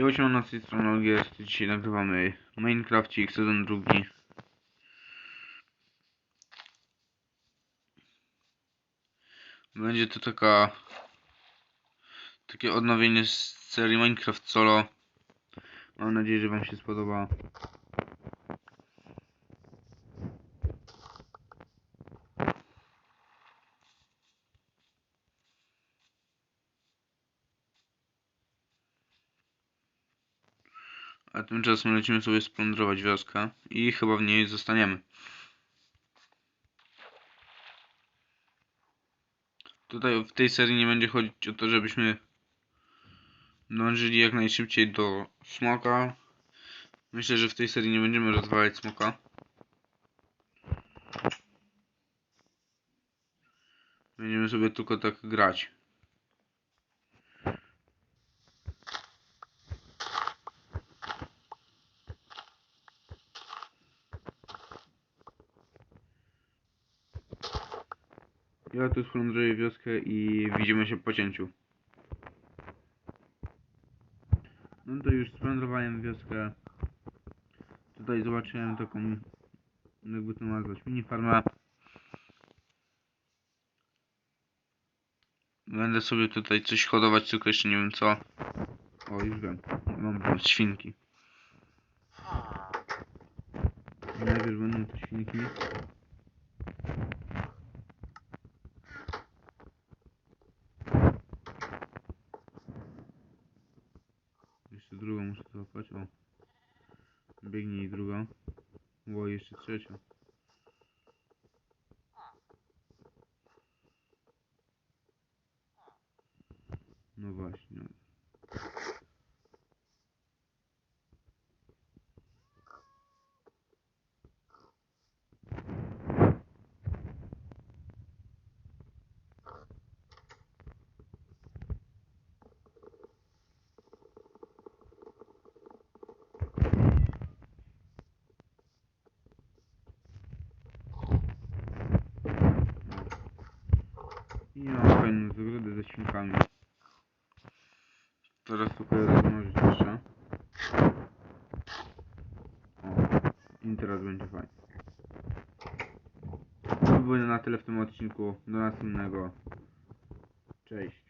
Jo, siema na tej stronie jest. Dzisiaj nagrywamy Minecrafcik sezon drugi. Będzie to taka takie odnowienie z serii Minecraft Solo. Mam nadzieję, że wam się spodoba. A tymczasem lecimy sobie splądrować wioskę i chyba w niej zostaniemy. Tutaj w tej serii nie będzie chodzić o to, żebyśmy dążyli jak najszybciej do smoka. Myślę, że w tej serii nie będziemy rozwalać smoka. Będziemy sobie tylko tak grać. Ja tu splądruję wioskę i widzimy się po cięciu. No to już splądrowałem wioskę. Tutaj zobaczyłem taką, jakby to nazwać, mini farmę. Będę sobie tutaj coś hodować, tylko jeszcze nie wiem co. O, już wiem. Mam świnki. Najpierw będą to świnki. Drugą muszę złapać. O. Biegnij druga. Było jeszcze trzecia. No właśnie. I ja mam fajną zagrodę ze świnkami. Teraz tylko rozmnożyć jeszcze. O, i teraz będzie fajnie. To by było na tyle w tym odcinku. Do następnego. Cześć.